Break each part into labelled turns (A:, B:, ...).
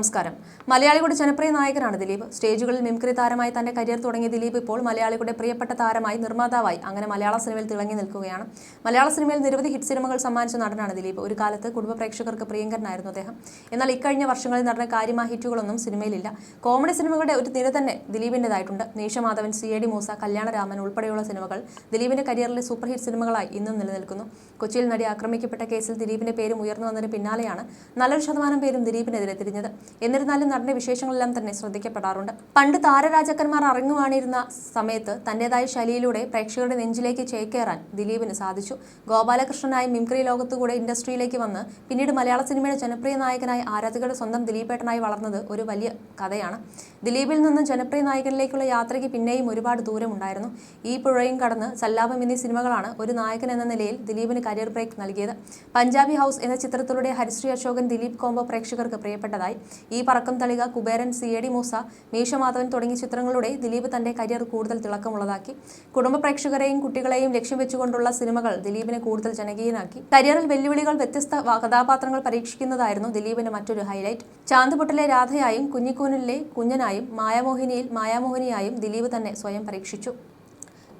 A: നമസ്കാരം. മലയാളികളുടെ ജനപ്രിയ നായകനാണ് ദിലീപ്. സ്റ്റേജുകളിൽ മിംക്രി താരമായി തന്റെ കരിയർ തുടങ്ങിയ ദിലീപ് ഇപ്പോൾ മലയാളികളുടെ പ്രിയപ്പെട്ട താരമായി നിർമ്മാതാവായി. അങ്ങനെ മലയാള സിനിമയിൽ തിളങ്ങി നിൽക്കുകയാണ്. മലയാള സിനിമയിൽ നിരവധി ഹിറ്റ് സിനിമകൾ സമ്മാനിച്ച നടനാണ് ദിലീപ്. ഒരു കാലത്ത് കുടുംബ പ്രേക്ഷകർക്ക് പ്രിയങ്കരനായിരുന്നു അദ്ദേഹം. എന്നാൽ ഇക്കഴിഞ്ഞ വർഷങ്ങളിൽ നടന്ന കാര്യമായ ഹിറ്റുകളൊന്നും സിനിമയിലില്ല. കോമഡി സിനിമകളുടെ ഒരു നിര തന്നെ ദിലീപിന്റെതായിട്ടുണ്ട് Meesamadhavan C I D Moosa Kalyanaraman ഉൾപ്പെടെയുള്ള സിനിമകൾ ദിലീപിന്റെ കരിയറിലെ സൂപ്പർ ഹിറ്റ് സിനിമകളായി ഇന്നും നിലനിൽക്കുന്നു. കൊച്ചിയിൽ നടി ആക്രമിക്കപ്പെട്ട കേസിൽ ദിലീപിന്റെ പേരും ഉയർന്നു വന്നതിന് പിന്നാലെയാണ് നല്ലൊരു ശതമാനം പേരും ദിലീപിനെതിരെ തിരിഞ്ഞത്. എന്നിരുന്നാലും നടന്റെ വിശേഷങ്ങളെല്ലാം തന്നെ ശ്രദ്ധിക്കപ്പെടാറുണ്ട്. പണ്ട് താരരാജാക്കന്മാർ അറങ്ങുവാണിരുന്ന സമയത്ത് തന്റേതായ ശൈലിയിലൂടെ പ്രേക്ഷകരുടെ നെഞ്ചിലേക്ക് ചേക്കേറാൻ ദിലീപിന് സാധിച്ചു. ഗോപാലകൃഷ്ണനായി മിംക്രി ലോകത്തുകൂടെ ഇൻഡസ്ട്രിയിലേക്ക് വന്ന് പിന്നീട് മലയാള സിനിമയുടെ ജനപ്രിയ നായകനായി ആരാധകരുടെ സ്വന്തം ദിലീപേട്ടനായി വളർന്നത് ഒരു വലിയ കഥയാണ്. ദിലീപിൽ നിന്ന് ജനപ്രിയ നായകനിലേക്കുള്ള യാത്രയ്ക്ക് പിന്നെയും ഒരുപാട് ദൂരമുണ്ടായിരുന്നു ഈ പുഴയും കടന്ന് സല്ലാപം എന്നീ സിനിമകളാണ് ഒരു നായകൻ എന്ന നിലയിൽ ദിലീപിന് കരിയർ ബ്രേക്ക് നൽകിയത്. പഞ്ചാബി ഹൗസ് എന്ന ചിത്രത്തിലൂടെ ഹരിശ്രീ അശോകൻ ദിലീപ് കോംബോ പ്രേക്ഷകർക്ക് പ്രിയപ്പെട്ടതായി. ഈ Parakkum Thalika Kuberan C I D Moosa Meesamadhavan തുടങ്ങിയ ചിത്രങ്ങളുടെ ദിലീപ് തന്റെ കരിയർ കൂടുതൽ തിളക്കമുള്ളതാക്കി. കുടുംബ പ്രേക്ഷകരെയും കുട്ടികളെയും ലക്ഷ്യം വെച്ചുകൊണ്ടുള്ള സിനിമകൾ ദിലീപിനെ കൂടുതൽ ജനകീയനാക്കി. കരിയറിൽ വെല്ലുവിളികൾ വ്യത്യസ്ത കഥാപാത്രങ്ങൾ പരീക്ഷിക്കുന്നതായിരുന്നു ദിലീപിന്റെ മറ്റൊരു ഹൈലൈറ്റ്. ചാന്തുപൊട്ടിലെ രാധയായും കുഞ്ഞിക്കൂനിലെ കുഞ്ഞനായും മായാമോഹിനിയിൽ മായാമോഹിനിയായും ദിലീപ് തന്നെ സ്വയം പരീക്ഷിച്ചു.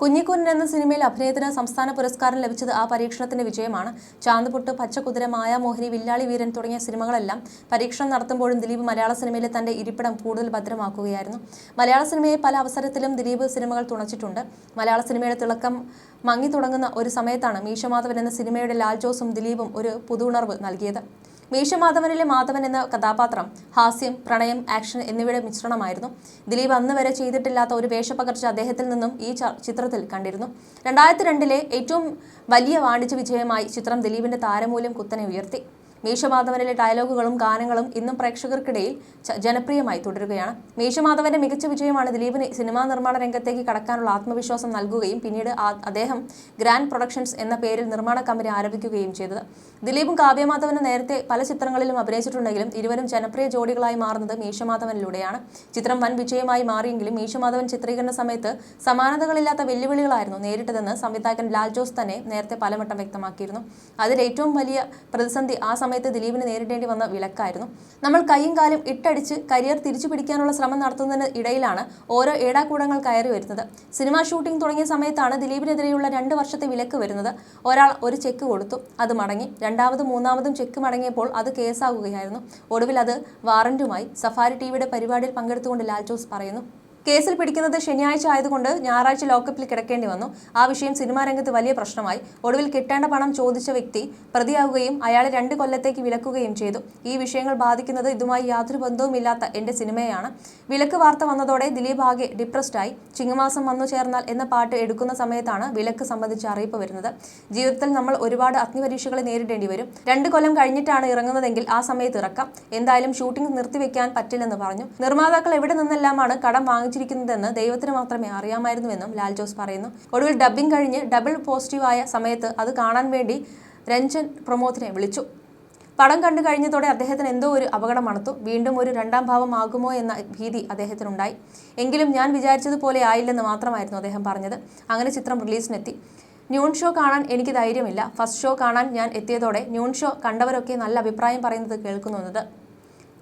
A: കുഞ്ഞിക്കുഞ്ഞൻ എന്ന സിനിമയിൽ അഭിനയത്തിന് സംസ്ഥാന പുരസ്കാരം ലഭിച്ചത് ആ പരീക്ഷണത്തിന്റെ വിജയമാണ്. ചാന്തുപുട്ട് പച്ചക്കുതിര മായാമോഹിനി വില്ലാളി വീരൻ തുടങ്ങിയ സിനിമകളെല്ലാം പരീക്ഷണം നടത്തുമ്പോഴും ദിലീപ് മലയാള സിനിമയിലെ തന്റെ ഇരിപ്പിടം കൂടുതൽ ഭദ്രമാക്കുകയായിരുന്നു. മലയാള സിനിമയെ പല അവസരത്തിലും ദിലീപ് സിനിമകൾ തുണച്ചിട്ടുണ്ട്. മലയാള സിനിമയുടെ തിളക്കം മങ്ങി തുടങ്ങുന്ന ഒരു സമയത്താണ് മീശമാധവൻ എന്ന സിനിമയുടെ ലാൽ ജോസും ദിലീപും ഒരു പുതുണർവ് നൽകിയത്. മീശമാധവനിലെ മാധവൻ എന്ന കഥാപാത്രം ഹാസ്യം പ്രണയം ആക്ഷൻ എന്നിവയുടെ മിശ്രണമായിരുന്നു. ദിലീപ് അന്ന് വരെ ചെയ്തിട്ടില്ലാത്ത ഒരു വേഷപകർച്ച അദ്ദേഹത്തിൽ നിന്നും ഈ ചിത്രത്തിൽ കണ്ടിരുന്നു. രണ്ടായിരത്തി രണ്ടിലെ ഏറ്റവും വലിയ വാണിജ്യ വിജയമായി ചിത്രം ദിലീപിന്റെ താരമൂല്യം കുത്തനെ ഉയർത്തി. മീശമാധവനിലെ ഡയലോഗുകളും ഗാനങ്ങളും ഇന്നും പ്രേക്ഷകർക്കിടയിൽ ജനപ്രിയമായി തുടരുകയാണ്. മീശമാധവന്റെ മികച്ച വിജയമാണ് ദിലീപിന് സിനിമാ നിർമ്മാണ രംഗത്തേക്ക് കടക്കാനുള്ള ആത്മവിശ്വാസം നൽകുകയും പിന്നീട് അദ്ദേഹം ഗ്രാൻഡ് പ്രൊഡക്ഷൻസ് എന്ന പേരിൽ നിർമ്മാണ കമ്പനി ആരംഭിക്കുകയും ചെയ്തത്. ദിലീപും കാവ്യമാധവനും നേരത്തെ പല ചിത്രങ്ങളിലും അഭിനയിച്ചിട്ടുണ്ടെങ്കിലും ഇരുവരും ജനപ്രിയ ജോഡികളായി മാറുന്നത് മീശമാധവനിലൂടെയാണ്. ചിത്രം വൻ വിജയമായി മാറിയെങ്കിലും മീശമാധവൻ ചിത്രീകരണ സമയത്ത് സമാനതകളില്ലാത്ത വെല്ലുവിളികളായിരുന്നു നേരിട്ടതെന്ന് സംവിധായകൻ ലാൽ ജോസ് തന്നെ നേരത്തെ പലവട്ടം വ്യക്തമാക്കിയിരുന്നു. അതിൽ ഏറ്റവും വലിയ പ്രതിസന്ധി ആ സമയത്ത് ദിലീപിന് നേരിടേണ്ടി വന്ന വിലക്കായിരുന്നു. നമ്മൾ കൈയും കാലും ഇട്ടടിച്ച് കരിയർ തിരിച്ചു പിടിക്കാനുള്ള ശ്രമം നടത്തുന്നതിന് ഇടയിലാണ് ഓരോ ഏടാകൂടങ്ങൾ കയറി വരുന്നത്. സിനിമാ ഷൂട്ടിംഗ് തുടങ്ങിയ സമയത്താണ് ദിലീപിനെതിരെയുള്ള രണ്ട് വർഷത്തെ വിലക്ക് വരുന്നത്. ഒരാൾ ഒരു ചെക്ക് കൊടുത്തു അത് മടങ്ങി. രണ്ടാമതും മൂന്നാമതും ചെക്ക് മടങ്ങിയപ്പോൾ അത് കേസാകുകയായിരുന്നു. ഒടുവിൽ അത് വാറന്റുമായി സഫാരി ടിവിയുടെ പരിപാടിയിൽ പങ്കെടുത്തുകൊണ്ട് ലാൽ ജോസ് പറയുന്നു. കേസിൽ പിടിക്കുന്നത് ശനിയാഴ്ച ആയതുകൊണ്ട് ഞായറാഴ്ച ലോക്കപ്പിൽ കിടക്കേണ്ടി വന്നു. ആ വിഷയം സിനിമാ രംഗത്ത് വലിയ പ്രശ്നമായി. ഒടുവിൽ കിട്ടേണ്ട പണം ചോദിച്ച വ്യക്തി പ്രതിയാവുകയും അയാളെ രണ്ട് കൊല്ലത്തേക്ക് വിലക്കുകയും ചെയ്തു. ഈ വിഷയങ്ങൾ ബാധിക്കുന്നത് ഇതുമായി യാതൊരു ബന്ധവുമില്ലാത്ത എന്റെ സിനിമയാണ്. വിലക്ക് വാർത്ത വന്നതോടെ ദിലീപ് ആകെ ഡിപ്രസ്ഡ് ആയി. ചിങ്ങമാസം വന്നു ചേർന്നാൽ എന്ന പാട്ട് എടുക്കുന്ന സമയത്താണ് വിലക്ക് സംബന്ധിച്ച് അറിയിപ്പ് വരുന്നത്. ജീവിതത്തിൽ നമ്മൾ ഒരുപാട് അഗ്നിപരീക്ഷകളെ നേരിടേണ്ടി വരും. രണ്ട് കൊല്ലം കഴിഞ്ഞിട്ടാണ് ഇറങ്ങുന്നതെങ്കിൽ ആ സമയത്ത് ഇറക്കാം. എന്തായാലും ഷൂട്ടിംഗ് നിർത്തിവെക്കാൻ പറ്റില്ലെന്ന് പറഞ്ഞു. നിർമ്മാതാക്കൾ എവിടെ നിന്നെല്ലാമാണ് കടം വാങ്ങിച്ചിരിക്കുന്നതെന്ന് ദൈവത്തിന് മാത്രമേ അറിയാമായിരുന്നുവെന്നും ലാൽ ജോസ് പറയുന്നു. ഒടുവിൽ ഡബ്ബിംഗ് കഴിഞ്ഞ് ഡബിൾ പോസിറ്റീവായ സമയത്ത് അത് കാണാൻ വേണ്ടി രഞ്ജൻ പ്രമോദിനെ വിളിച്ചു. പടം കണ്ടു കഴിഞ്ഞതോടെ അദ്ദേഹത്തിന് എന്തോ ഒരു അപകടം മണത്തു. വീണ്ടും ഒരു രണ്ടാം ഭാവം ആകുമോ എന്ന ഭീതി അദ്ദേഹത്തിനുണ്ടായി. എങ്കിലും ഞാൻ വിചാരിച്ചതുപോലെ ആയില്ലെന്ന് മാത്രമായിരുന്നു അദ്ദേഹം പറഞ്ഞത്. അങ്ങനെ ചിത്രം റിലീസിനെത്തി. ന്യൂൺ ഷോ കാണാൻ എനിക്ക് ധൈര്യമില്ല. ഫസ്റ്റ് ഷോ കാണാൻ ഞാൻ എത്തിയതോടെ ന്യൂൺ ഷോ കണ്ടവരൊക്കെ നല്ല അഭിപ്രായം പറയുന്നത് കേൾക്കുന്നുണ്ട്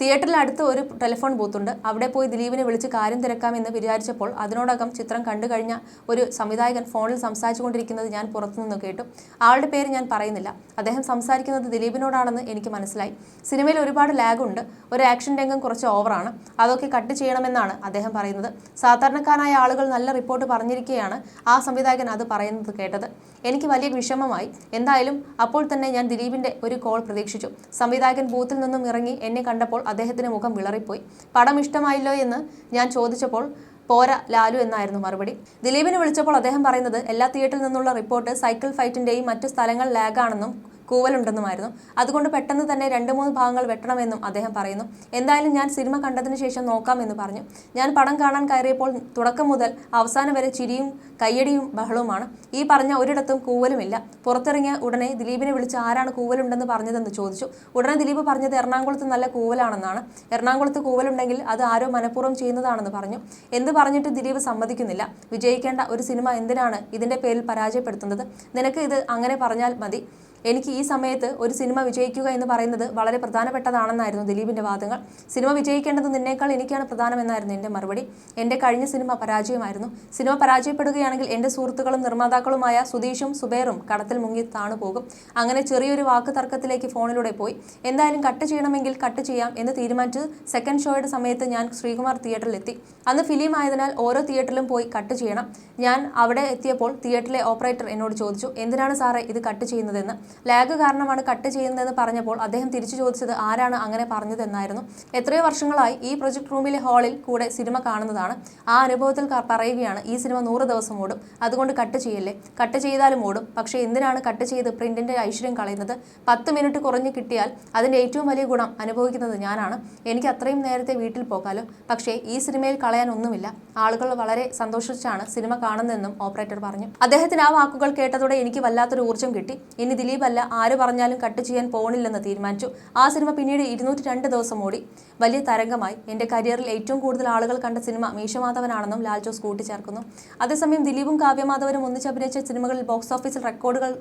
A: തിയേറ്ററിൽ അടുത്ത് ഒരു ടെലിഫോൺ ബൂത്തുണ്ട്. അവിടെ പോയി ദിലീപിനെ വിളിച്ച് കാര്യം തിരക്കാമെന്ന് വിചാരിച്ചപ്പോൾ അതിനോടകം ചിത്രം കണ്ടു കഴിഞ്ഞ ഒരു സംവിധായകൻ ഫോണിൽ സംസാരിച്ചുകൊണ്ടിരിക്കുന്നത് ഞാൻ പുറത്തുനിന്ന് കേട്ടു. ആളുടെ പേര് ഞാൻ പറയുന്നില്ല. അദ്ദേഹം സംസാരിക്കുന്നത് ദിലീപിനോടാണെന്ന് എനിക്ക് മനസ്സിലായി. സിനിമയിൽ ഒരുപാട് ലാഗുണ്ട് ഒരു ആക്ഷൻ രംഗം കുറച്ച് ഓവറാണ് അതൊക്കെ കട്ട് ചെയ്യണമെന്നാണ് അദ്ദേഹം പറയുന്നത്. സാധാരണക്കാരായ ആളുകൾ നല്ല റിപ്പോർട്ട് പറഞ്ഞിരിക്കുകയാണ് ആ സംവിധായകൻ അത് പറയുന്നത് കേട്ടത്. എനിക്ക് വലിയ വിഷമമായി. എന്തായാലും അപ്പോൾ തന്നെ ഞാൻ ദിലീപിന്റെ ഒരു കോൾ പ്രതീക്ഷിച്ചു. സംവിധായകൻ ബൂത്തിൽ നിന്നും ഇറങ്ങി എന്നെ കണ്ടപ്പോൾ അദ്ദേഹത്തിന് മുഖം വിളറിപ്പോയി. പടം ഇഷ്ടമായില്ലോ എന്ന് ഞാൻ ചോദിച്ചപ്പോൾ പോരാ ലാലു എന്നായിരുന്നു മറുപടി. ദിലീപിനെ വിളിച്ചപ്പോൾ അദ്ദേഹം പറയുന്നത് എല്ലാ തിയേറ്ററിൽ നിന്നുള്ള റിപ്പോർട്ട് സൈക്കിൾ ഫൈറ്റിന്റെയും മറ്റു സ്ഥലങ്ങൾ ലാഗാണെന്നും കൂവലുണ്ടെന്നുമായിരുന്നു. അതുകൊണ്ട് പെട്ടെന്ന് തന്നെ രണ്ട് മൂന്ന് ഭാഗങ്ങൾ വെട്ടണമെന്നും അദ്ദേഹം പറയുന്നു. എന്തായാലും ഞാൻ സിനിമ കണ്ടതിന് ശേഷം നോക്കാമെന്ന് പറഞ്ഞു. ഞാൻ പടം കാണാൻ കയറിയപ്പോൾ തുടക്കം മുതൽ അവസാനം വരെ ചിരിയും കയ്യടിയും ബഹളവുമാണ്. ഈ പറഞ്ഞ ഒരിടത്തും കൂവലുമില്ല. പുറത്തിറങ്ങിയ ഉടനെ ദിലീപിനെ വിളിച്ച് ആരാണ് കൂവലുണ്ടെന്ന് പറഞ്ഞതെന്ന് ചോദിച്ചു. ഉടനെ ദിലീപ് പറഞ്ഞത് എറണാകുളത്ത് നല്ല കൂവലാണെന്നാണ്. എറണാകുളത്ത് കൂവലുണ്ടെങ്കിൽ അത് ആരോ മനഃപൂർവം ചെയ്യുന്നതാണെന്ന് പറഞ്ഞു. എന്ത് പറഞ്ഞിട്ട് ദിലീപ് സമ്മതിക്കുന്നില്ല. വിജയിക്കേണ്ട ഒരു സിനിമ എന്തിനാണ് ഇതിന്റെ പേരിൽ പരാജയപ്പെടുത്തുന്നത്? നിനക്ക് ഇത് അങ്ങനെ പറഞ്ഞാൽ മതി. എനിക്ക് ഈ സമയത്ത് ഒരു സിനിമ വിജയിക്കുക എന്ന് പറയുന്നത് വളരെ പ്രധാനപ്പെട്ടതാണെന്നായിരുന്നു ദിലീപിന്റെ വാദങ്ങൾ. സിനിമ വിജയിക്കേണ്ടത് നിന്നേക്കാൾ എനിക്കാണ് പ്രധാനമെന്നായിരുന്നു എന്റെ മറുപടി. എന്റെ കഴിഞ്ഞ സിനിമ പരാജയമായിരുന്നു. സിനിമ പരാജയപ്പെടുകയാണെങ്കിൽ എന്റെ സുഹൃത്തുക്കളും നിർമ്മാതാക്കളുമായ സുധീഷും സുബേറും കടത്തിൽ മുങ്ങി താണു പോകും. അങ്ങനെ ചെറിയൊരു വാക്ക് തർക്കത്തിലേക്ക് ഫോണിലൂടെ പോയി. എന്തായാലും കട്ട് ചെയ്യണമെങ്കിൽ കട്ട് ചെയ്യാം എന്ന് തീരുമാനിച്ച് സെക്കൻഡ് ഷോയുടെ സമയത്ത് ഞാൻ ശ്രീകുമാർ തിയേറ്ററിൽ എത്തി അന്ന് ഫിലിം ആയതിനാൽ ഓരോ തിയേറ്ററിലും പോയി കട്ട് ചെയ്യണം. ഞാൻ അവിടെ എത്തിയപ്പോൾ തിയേറ്ററിലെ ഓപ്പറേറ്റർ എന്നോട് ചോദിച്ചു എന്തിനാണ് സാറേ ഇത് കട്ട് ചെയ്യുന്നതെന്ന്? ലാഗ് കാരണമാണ് കട്ട് ചെയ്യുന്നതെന്ന് പറഞ്ഞപ്പോൾ അദ്ദേഹം തിരിച്ചു ചോദിച്ചത് ആരാണ് അങ്ങനെ പറഞ്ഞതെന്നായിരുന്നു. എത്രയോ വർഷങ്ങളായി ഈ പ്രൊജക്ട് റൂമിലെ ഹാളിൽ കൂടെ സിനിമ കാണുന്നതാണ്. ആ അനുഭവത്തിൽ പറയുകയാണ് ഈ സിനിമ നൂറ് ദിവസം ഓടും. അതുകൊണ്ട് കട്ട് ചെയ്യല്ലേ? കട്ട് ചെയ്താലും ഓടും. പക്ഷേ എന്തിനാണ് കട്ട് ചെയ്ത് പ്രിന്റിന്റെ ഐശ്വര്യം കളയുന്നത്? പത്ത് മിനിറ്റ് കുറഞ്ഞ് കിട്ടിയാൽ അതിന്റെ ഏറ്റവും വലിയ ഗുണം അനുഭവിക്കുന്നത് ഞാനാണ്. എനിക്ക് അത്രയും നേരത്തെ വീട്ടിൽ പോകാലോ? പക്ഷേ ഈ സിനിമയിൽ കളയാൻ ഒന്നുമില്ല. ആളുകൾ വളരെ സന്തോഷിച്ചാണ് സിനിമ കാണുന്നതെന്നും ഓപ്പറേറ്റർ പറഞ്ഞു. അദ്ദേഹത്തിന് ആ വാക്കുകൾ കേട്ടതോടെ എനിക്ക് വല്ലാത്തൊരു ഊർജം കിട്ടി. ഇനി ദിലീപ് അല്ല ആര് പറഞ്ഞാലും കട്ട് ചെയ്യാൻ പോണില്ലെന്ന് തീരുമാനിച്ചു. ആ സിനിമ പിന്നീട് ഇരുന്നൂറ്റി രണ്ട് ദിവസം ഓടി. വലിയ തരംഗമായി. എന്റെ കരിയറിൽ ഏറ്റവും കൂടുതൽ ആളുകൾ കണ്ട സിനിമ മീശമാധവനാണെന്നും ലാൽ ജോസ് കൂട്ടിച്ചേർക്കുന്നു. അതേസമയം ദിലീപും കാവ്യമാധവനും ഒന്നിച്ച് അഭിനയിച്ച സിനിമകളിൽ ബോക്സ് ഓഫീസിൽ റെക്കോർഡുകൾ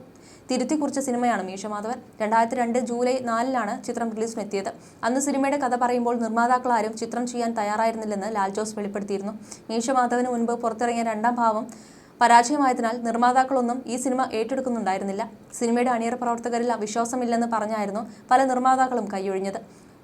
A: തിരുത്തി കുറിച്ച സിനിമയാണ് മീശമാധവൻ. രണ്ടായിരത്തി രണ്ട് ജൂലൈ നാലിനാണ് ചിത്രം റിലീസിനെത്തിയത്. അന്ന് സിനിമയുടെ കഥ പറയുമ്പോൾ നിർമ്മാതാക്കളാരും ചിത്രം ചെയ്യാൻ തയ്യാറായിരുന്നില്ലെന്ന് ലാൽ ജോസ് വെളിപ്പെടുത്തിയിരുന്നു. മീശമാധവന് മുൻപ് പുറത്തിറങ്ങിയ രണ്ടാം ഭാവം പരാജയമായതിനാൽ നിർമ്മാതാക്കളൊന്നും ഈ സിനിമ ഏറ്റെടുക്കുന്നുണ്ടായിരുന്നില്ല. സിനിമയുടെ അണിയറ പ്രവർത്തകരിൽ വിശ്വാസമില്ലെന്ന് പറഞ്ഞായിരുന്നു പല നിർമ്മാതാക്കളും കൈയൊഴിഞ്ഞത്.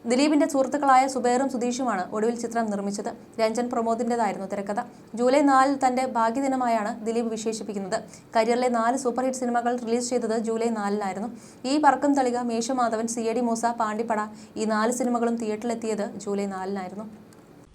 A: ദിലീപിന്റെ സുഹൃത്തുക്കളായ സുബേറും സുധീഷുമാണ് ഒടുവിൽ ചിത്രം നിർമ്മിച്ചത്. രഞ്ജൻ പ്രമോദിന്റേതായിരുന്നു തിരക്കഥ. ജൂലൈ നാലിൽ തന്റെ ഭാഗ്യദിനമായാണ് ദിലീപ് വിശേഷിപ്പിക്കുന്നത്. കരിയറിലെ നാല് സൂപ്പർ ഹിറ്റ് സിനിമകൾ റിലീസ് ചെയ്തത് ജൂലൈ നാലിനായിരുന്നു. ഈ Parakkum Thalika Meesamadhavan C I D Moosa Pandippada ഈ നാല് സിനിമകളും തിയേറ്ററിലെത്തിയത് ജൂലൈ നാലിനായിരുന്നു.